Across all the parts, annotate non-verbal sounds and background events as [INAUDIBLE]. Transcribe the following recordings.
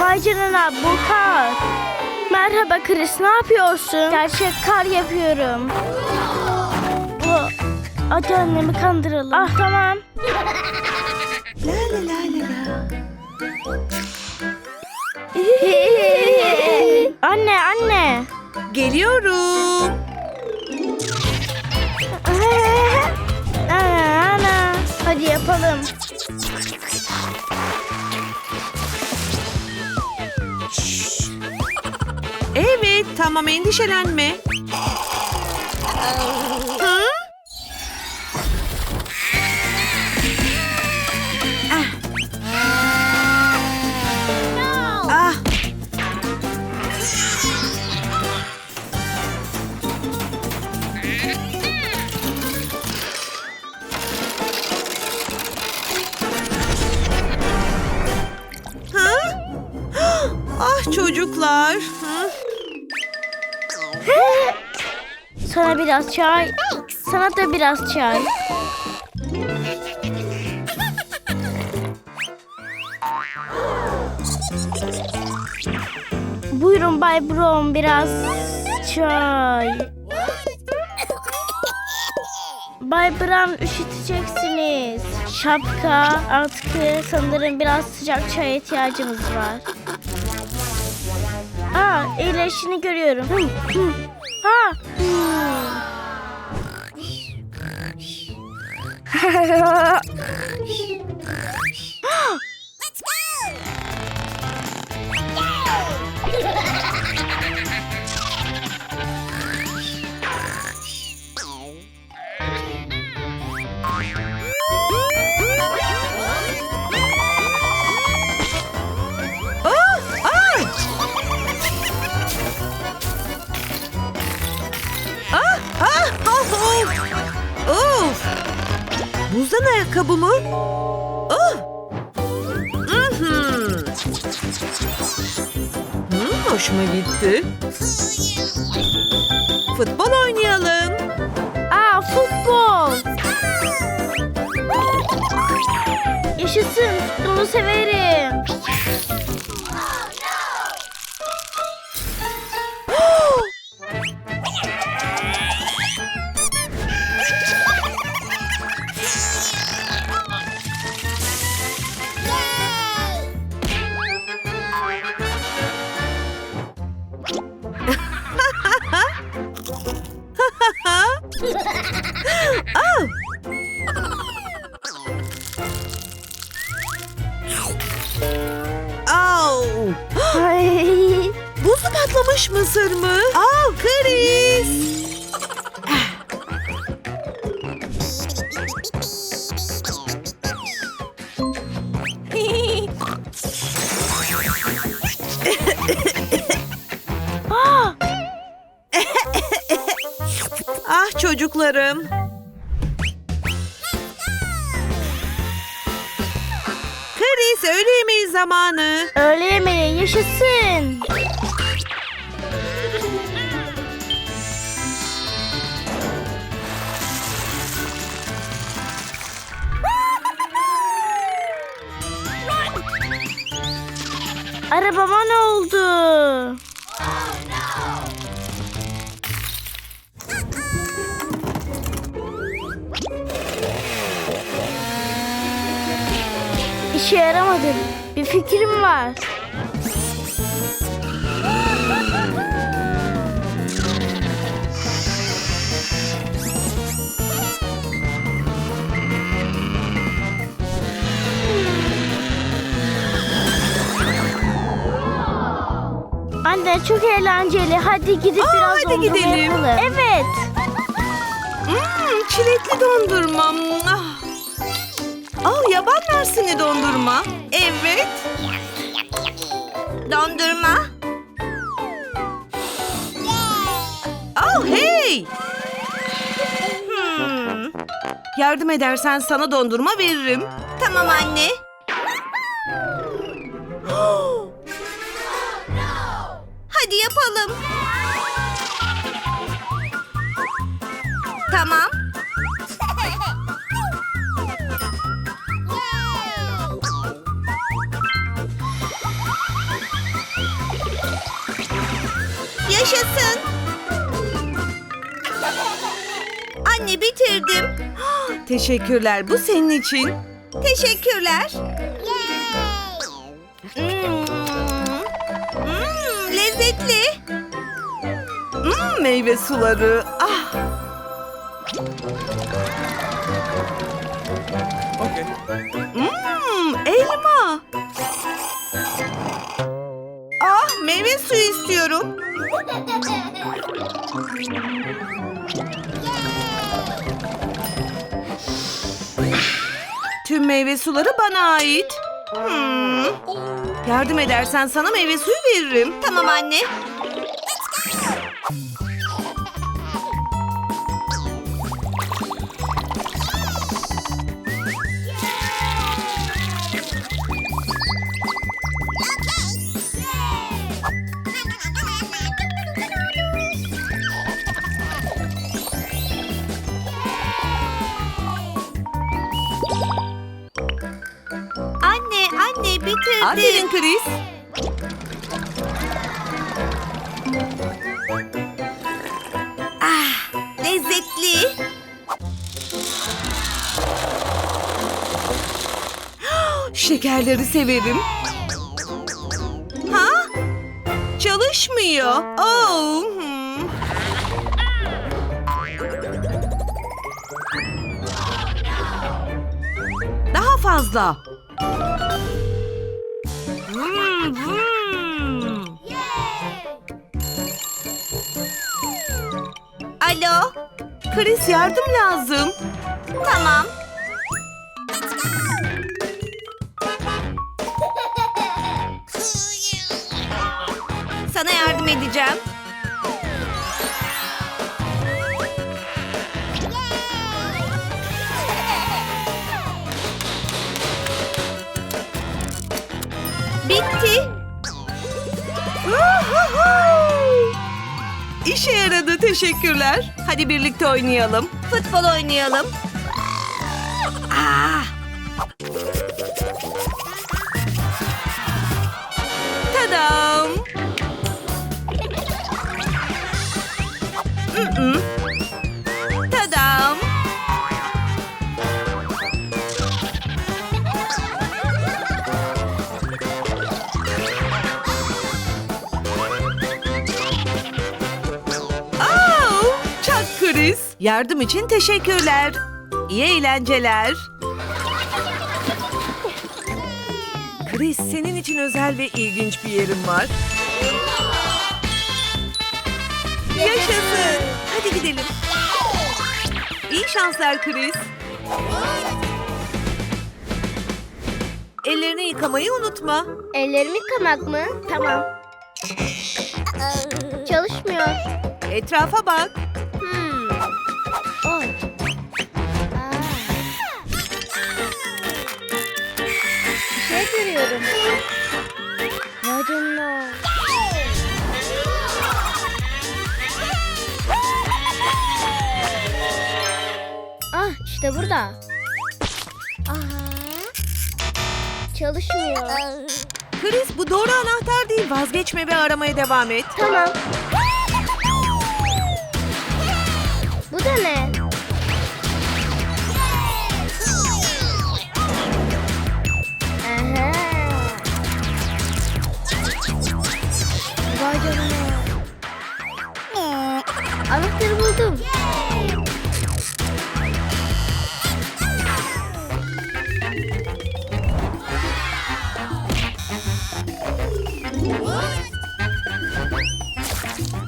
Vay canına bu kar. Merhaba Chris ne yapıyorsun? Gerçek kar yapıyorum. Hadi annemi kandıralım. Ah tamam. La la la la. anne anne. Geliyorum. Hadi yapalım. Evet tamam endişelenme. Sana biraz çay. Sana da biraz çay. Buyurun Bay Brown biraz çay. Bay Brown üşüteceksiniz. Şapka, atkı, sanırım biraz sıcak çaya ihtiyacımız var. Aa, iyileşini görüyorum. Hı, hı. Ha. Ah! [LAUGHS] [LAUGHS] Buzdan ayakkabı mı? Ah! Mhm. Hmm, hoşuma gitti. Futbol oynayalım. Aa, futbol. Yaşasın, futbolu severim. Çocuklarım. Kriz öğle yemeği zamanı. öğle yemeği yaşasın. Arabama ne oldu? İşe yaramadı. Bir fikrim var. Anne çok eğlenceli. Hadi gidip Aa, biraz hadi dondurma gidelim. yapalım. Evet. Hmm, çilekli dondurma. Ah. Yaban mersini dondurma. Evet. Dondurma. Oh hey. Hmm. Yardım edersen sana dondurma veririm. Tamam anne. Bitirdim. Teşekkürler. Bu senin için. Teşekkürler. Hmm. Hmm, lezzetli. Hmm, meyve suları. Ah. Hmm, elma. Ah, meyve suyu istiyorum. [LAUGHS] meyve suları bana ait. Hmm. Yardım edersen sana meyve suyu veririm. Tamam anne. Bitirdim. Aferin Chris. Ah, lezzetli. [GASPS] Şekerleri severim. Ha? Çalışmıyor. Oh. hmm. Daha fazla. Alo. Chris yardım lazım. Tamam. Sana yardım edeceğim. İşe yaradı teşekkürler. Hadi birlikte oynayalım. Futbol oynayalım. Yardım için teşekkürler. İyi eğlenceler. Chris, senin için özel ve ilginç bir yerim var. Yaşasın. Hadi gidelim. İyi şanslar Chris. Ellerini yıkamayı unutma. Ellerimi yıkamak mı? Tamam. Çalışmıyor. Etrafa bak. Görüyorum. Vay canına. Ah işte burada. Aha. Çalışmıyor. Chris bu doğru anahtar değil. Vazgeçme ve aramaya devam et. Tamam. Bu da ne? Vay canına. Anahtarı buldum.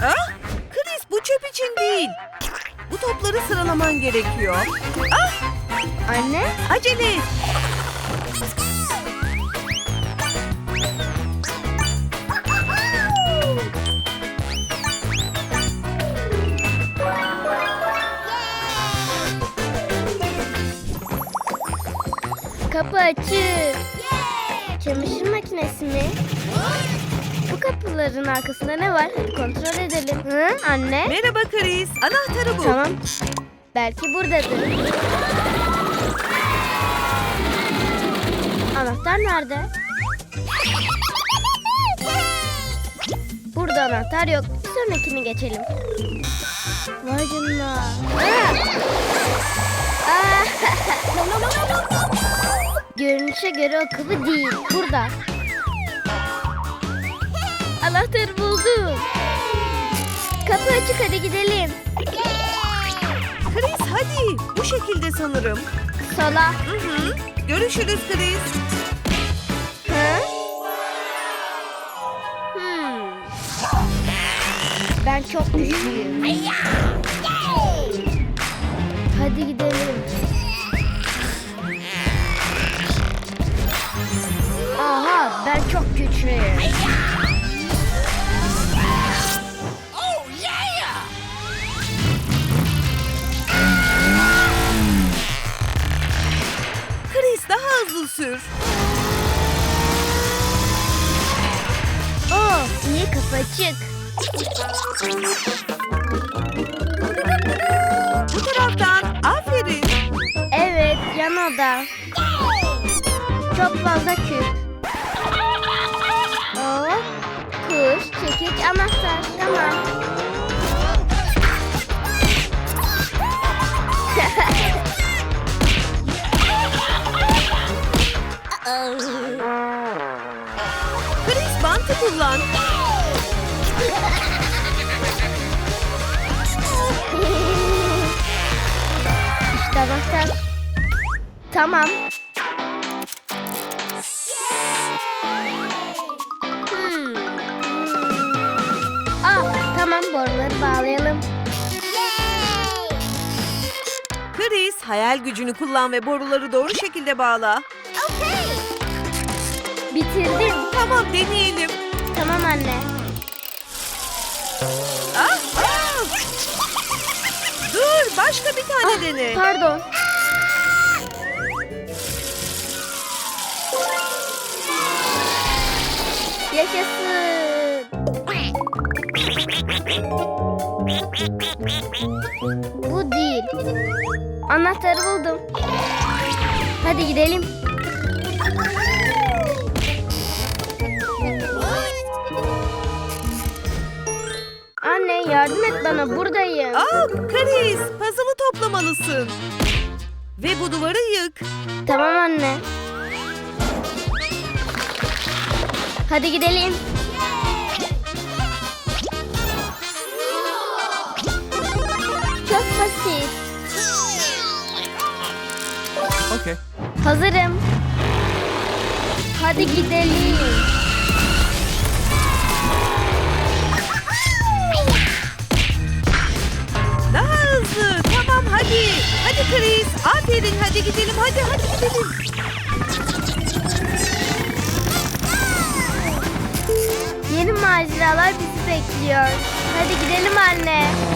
Ha? Chris bu çöp için değil. Bu topları sıralaman gerekiyor. Ah Anne? acele et. Kapı açık. Çamaşır makinesi mi? Bu kapıların arkasında ne var? Hadi kontrol edelim. Hı, anne? Merhaba Chris. Anahtarı bu. Tamam. Belki buradadır. Anahtar nerede? Burada anahtar yok. sonrakine geçelim. Vay canına. Aa! Görünüşe göre o kapı değil. Burada. Anahtarı buldum. Kapı açık hadi gidelim. Chris hadi. Bu şekilde sanırım. Sola. Hı hı. Görüşürüz Chris. Hı? Hmm. Ben çok güçlüyüm. Hadi gidelim. Aha ben çok güçlüyüm. Chris daha hızlı sür. Oh iyi kapı açık. Bu taraftan. Oda. Çok fazla küp. Oh, kuş, çekiç, anahtar. Tamam. Chris bantı kullan. işte anahtar. Tamam. Hmm. Ah, tamam boruları bağlayalım. Chris hayal gücünü kullan ve boruları doğru şekilde bağla. Bitirdim. Tamam deneyelim. Tamam anne. Ah, ah! Dur başka bir tane dene. Pardon. Yaşasın. Bu değil. Anahtarı buldum. Hadi gidelim. Anne yardım et bana buradayım. Aa, Chris puzzle'ı toplamalısın. Ve bu duvarı yık. Tamam anne. Hadi gidelim. Çok basit. Okay. Hazırım. Hadi gidelim. Daha hızlı. Tamam hadi. Hadi Chris. Aferin hadi gidelim hadi hadi gidelim. Maceralar bizi bekliyor. Hadi gidelim anne.